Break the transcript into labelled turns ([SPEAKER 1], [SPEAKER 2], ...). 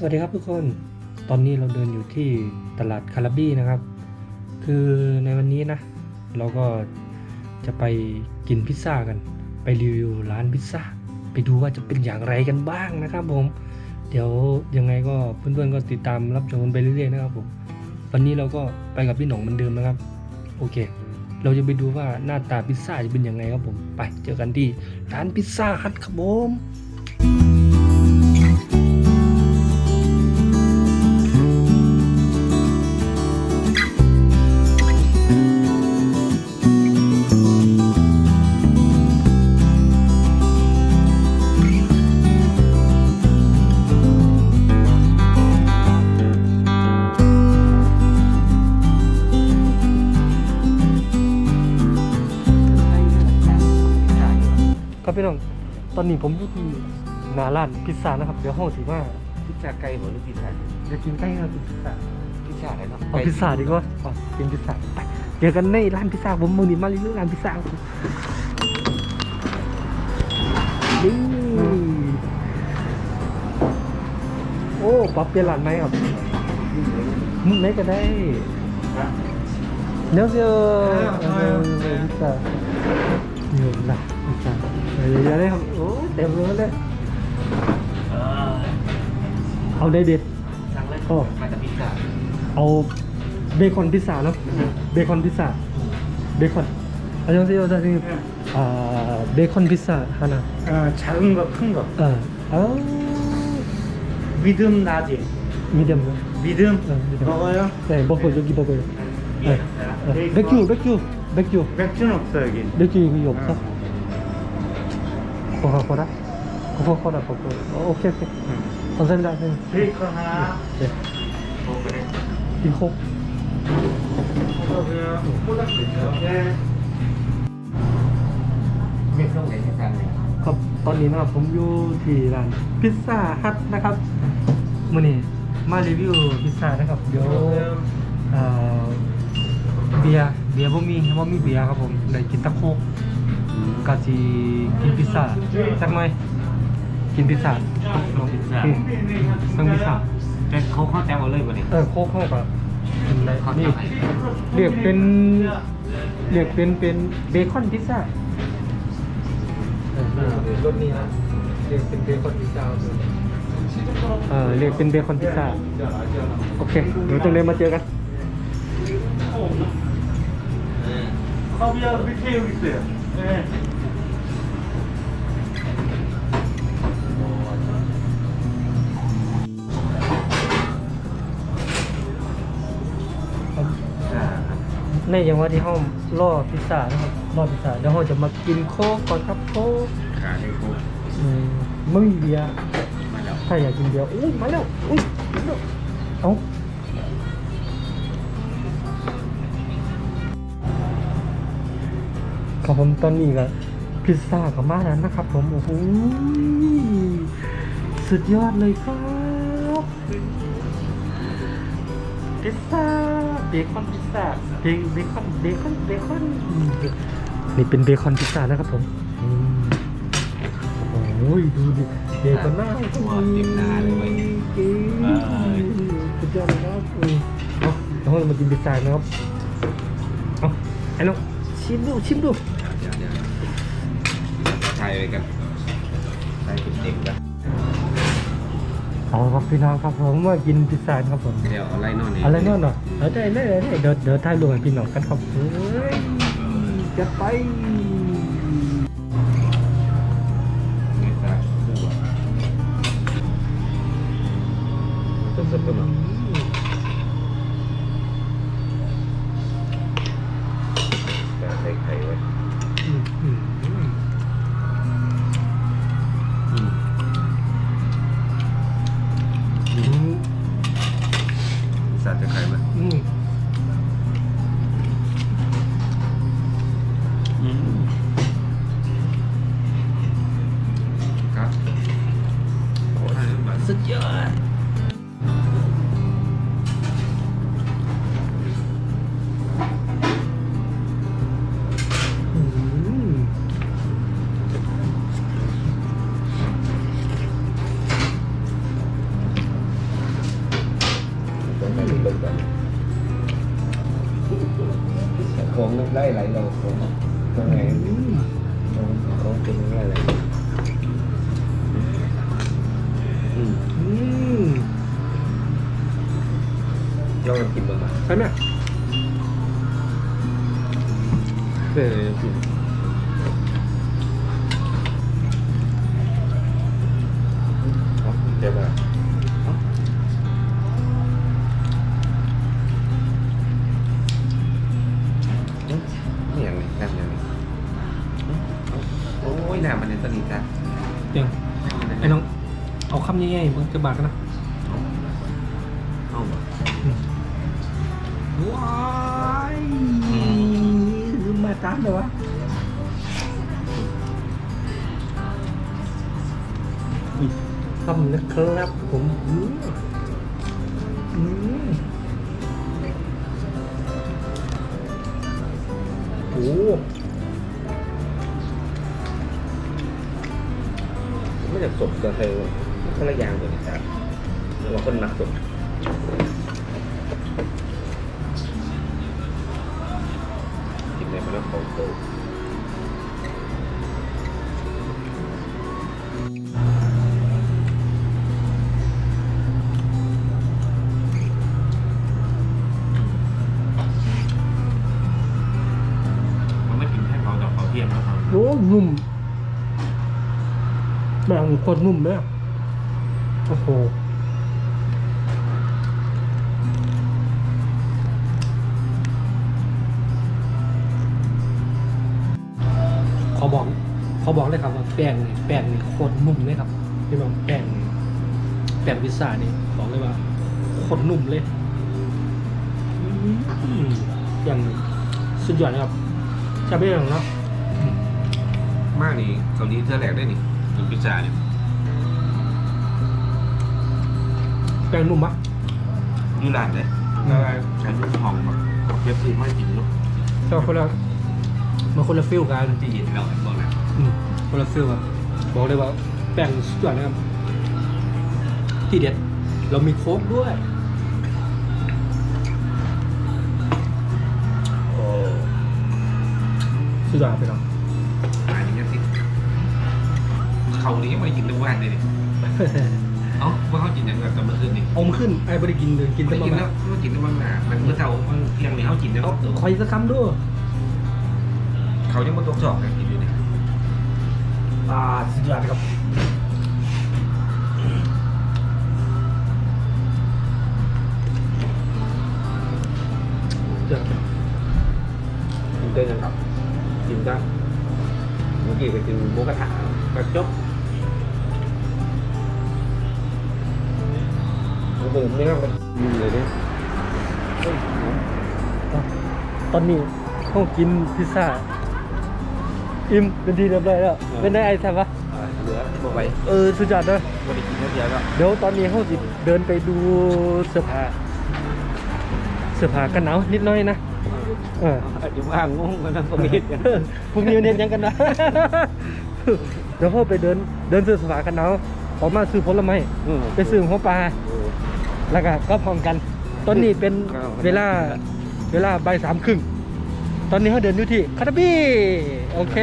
[SPEAKER 1] สวัสดีครับทุกคน ตอนนี้เราเดินอยู่ที่ตลาดคาราบี้นะครับ คือในวันนี้นะ เราก็จะไปกินพิซซ่ากัน ไปรีวิวร้านพิซซ่า ไปดูว่าจะเป็นอย่างไรกันบ้างนะครับผม เดี๋ยวยังไงก็เพื่อนๆก็ติดตามรับชมกันไปเรื่อยๆนะครับผม วันนี้เราก็ไปกับพี่หนองเหมือนเดิมนะครับ โอเค เราจะไปดูว่าหน้าตาพิซซ่าจะเป็นยังไงครับผม ไปเจอกันที่ร้านพิซซ่าฮัทครับผม ครับพี่น้องตอนนี้ผมอยู่ที่หน้าร้านพิซซ่านะครับ เดี๋ยวห้องถือว่า
[SPEAKER 2] พิซซ่าไก่หรือพิซซ่า
[SPEAKER 1] จะกินใกล้เรากินพิซซ่า
[SPEAKER 2] พิซซ่าอะไรเนาะ
[SPEAKER 1] เอาพิซซ่าดีกว่าอ๋อกินพิซซ่าไปเดี๋ยวกันในร้านพิซซ่าผมมือนี้มารีวิวร้านพิซซ่าครับนี่โอ้ป๊อปเปลี่ยนร้านไหมครับมึงไหนก็ได้เนื้อเสียวเออพิซซ่าเดี๋ยวนะ พิซซ่าเดี๋ยวได้ครับโอ้เต็มเลยเลย
[SPEAKER 2] เออ
[SPEAKER 1] เอาได้เด็ด
[SPEAKER 2] สั่งเลย
[SPEAKER 1] โอ้
[SPEAKER 2] มาจากพิซซ่า
[SPEAKER 1] เอาเบคอนพิซซ่าเนาะเบคอนพิซซ่าเบคอนอันนี้ที่เราจะที่อ่าเบคอนพิซซ่าฮานะ
[SPEAKER 3] 어, 작은 거, 큰 거.
[SPEAKER 1] เออเออ
[SPEAKER 3] 믿음 나지.
[SPEAKER 1] มีเดียมเลย
[SPEAKER 3] 믿음
[SPEAKER 1] 어, 믿음.
[SPEAKER 3] 먹어요?
[SPEAKER 1] เออบอกเลยกี่บอกเลยเออเบคิวเบคิวเบคิว
[SPEAKER 3] 맥주는 없어 여 기.
[SPEAKER 1] เบคิวคือหยกครับโคคาโคล่าโคคาโคล่าบอกเลยโอเคโอเคขอบคุณนะ
[SPEAKER 3] 베이컨 하나.
[SPEAKER 1] เดี๋ยว
[SPEAKER 2] โอ้ไปเลย
[SPEAKER 1] กินโคก
[SPEAKER 3] 그러고요. 꼬닥 있죠? 네.
[SPEAKER 2] ไม่ส่งไหนที่สั่งเลย
[SPEAKER 1] ครับตอนนี้นะครับผมอยู่ที่ร้านพิซซ่าฮัทนะครับมื่อนี้มารีวิวพิซซ่านะครับเดี๋ยวเอ่อเบียร์เบียร์บ่มีบ่มีเบียร์ครับผมได้กินแตะโคก กาจีกินพิซซ่าสักไหมกินพิซซ่า
[SPEAKER 2] ลองพิซซ่า
[SPEAKER 1] ต้องพิซซ่า
[SPEAKER 2] เป็นเขาข้าแจมเอาเลยวันนี้
[SPEAKER 1] เออโค้กับนี่
[SPEAKER 2] เรี
[SPEAKER 1] ยกเป็นเรียกเป็นเป็นเบคอนพิซซ่าเออรสนี้นะเรียกเป็นเบคอนพิซซ่าเออเรียกเป็นเบคอนพิซซ่าโอเคเดี๋ยวตรงนี้มาเจอกัน
[SPEAKER 3] Javier
[SPEAKER 2] Michaelis there.
[SPEAKER 1] ในอย่างว่าที่ห้องล่อพิซซ่านะครับล่อพิซซ่าเดี๋ยวเราจะมากินโค้กก่อนครับโค้ก
[SPEAKER 2] ขาให้ครบ
[SPEAKER 1] อืมไม่มีเบียร์
[SPEAKER 2] มาแล้ว
[SPEAKER 1] ถ้าอยากกินเบียร์อุ้ยมาแล้วอุ้ยมาแล้วเอาครับผมตอนนี้ก็พิซซ่ากับมาแล้วนะครับ ผมโอ้โหสุดยอดเลยครับ พิซซ่าเบคอนพิซซ่าเบเบคอนเบคอนเบคอนนี่เป็นเบคอนพิซซ่านะครับผมอืมโอ้ยดูดิเบคอนหน้า
[SPEAKER 2] ตัวเต็มหน้าเลยเว้ย
[SPEAKER 1] เออสุดยอดเลยครับอืมเอาเดี๋ยวเรามากินพิซซ่านะครับเอาไอ้น้องชิมดูชิมดู
[SPEAKER 2] เดี๋ยวเดี๋ยวถ่ายไปกันถ่ายเป็นเด็กกัน
[SPEAKER 1] เอาครับพี่น้องครับผมมากินพิซซ่าครับผม
[SPEAKER 2] เดี๋ยวอะไรนอนนี่
[SPEAKER 1] อะไรเนี่ยเนาะเออได้ได้ได้เดี๋ยวเดี๋ยวถ่ายรูปให้พี่น้องกันครับเฮ้ยจะไป
[SPEAKER 2] ไม่ทราบคู่อะต้นสดต้นหรอ ไล่ไหลเราผมตรงไห จะ
[SPEAKER 1] บากกันนะ
[SPEAKER 2] เอา
[SPEAKER 1] ว้ายลืมมาตามเลยวะอุ๊ยคำนะครับผมอืมโอ้
[SPEAKER 2] ไม่จากสดกับเธอ คนละอย่างตัวนี้จ้ะเราคนมักสดกินเลยมันต้องของโตมันไม่กินแค่เผาดอกเผาเทียมแล้วครับ
[SPEAKER 1] โหนุ่มแม่งโคตรนุ่มเลยอะ โอ้โหขาบอกขาบอกเลยครับว่าแป้งนี่แป้งนี่โคตรนุ่มเลยครับที่บอกแป้งนี่แป้งพิซซ่านี่บอกเลยว่าโคตรนุ่มเลยอืมอย่างสุดยอดเลยครับจะไม่อย่างเนาะ
[SPEAKER 2] มากนี่เกาหลีเธอแหลกได้นี่กินพิซซ่าเนี่ย
[SPEAKER 1] แป้งนุ่มปะ
[SPEAKER 2] อยูร้านเลยแล้วก็ใช้ลูกหอมแบบเว็บซีไม่กินลูก
[SPEAKER 1] แต่คนละมันคนละฟิลกัน
[SPEAKER 2] ที่เย็นเราบอกนะ
[SPEAKER 1] อืมคนละฟิลครับบอกเลยว่าแป้งสุดยอดนะครับ ที่เด็ด เรามีโค้กด้วย
[SPEAKER 2] โอ้
[SPEAKER 1] สุดยอดไปเนาะ
[SPEAKER 2] อันนี้สิเขานี้ยังไม่ได้กินทุกวันเลยนี่ เอ้าว่าเขากินอย่างแบบตอนเมื่อคืนนี่
[SPEAKER 1] อมขึ้นไอ้บริกินเลยกิน
[SPEAKER 2] ไม่
[SPEAKER 1] แต่
[SPEAKER 2] กิน
[SPEAKER 1] มา
[SPEAKER 2] แล้วไม่กินแต่บางหนามันเมื่อเช้ามันเที่ยงนี่เขากินแล้ว
[SPEAKER 1] เอาคอยสักคำด้วย
[SPEAKER 2] เขายังมาตกจอกกันกินอยู่นี่
[SPEAKER 1] อ่าสุดยอดครับสุดยอดครับ
[SPEAKER 2] กินได้ยังครับกินได้เมื่อกี้ไปกินหมูกระทะกระจ กผมไม่น่ามันเลยดิ
[SPEAKER 1] ตอนนี้ต้องกินพิซซ่า อิ่มเป็นทีเรียบร้อยแล้วเป็นได้ไอ้แซ่บปะ
[SPEAKER 2] เหลือบ่ไป
[SPEAKER 1] เออสุดยอดเลย
[SPEAKER 2] บ่ได้กินเดียวแล้ว
[SPEAKER 1] เดี๋ยวตอนนี้เขาสิเดินไปดูเสื้อผ้าเสื้อผ้ากันหนาวนิดน้อยนะเออ
[SPEAKER 2] อยู่ว่างงกันทั้งประเทศกัน
[SPEAKER 1] พวกนี้เน้นยังกันนะเดี๋ยวเขาไปเดินเดินซื้อเสื้อผ้ากันหนาวออกมาซื้อผลไม้ไปซื้อหัวปลา แล้วก็ก็พร้อมกัน ตอนนี้เป็น
[SPEAKER 2] ครับ
[SPEAKER 1] เวลาเวลาบ่ายสามครึ่ง ตอนนี้เขาเดินอยู่ที่คาตาบี้โอเค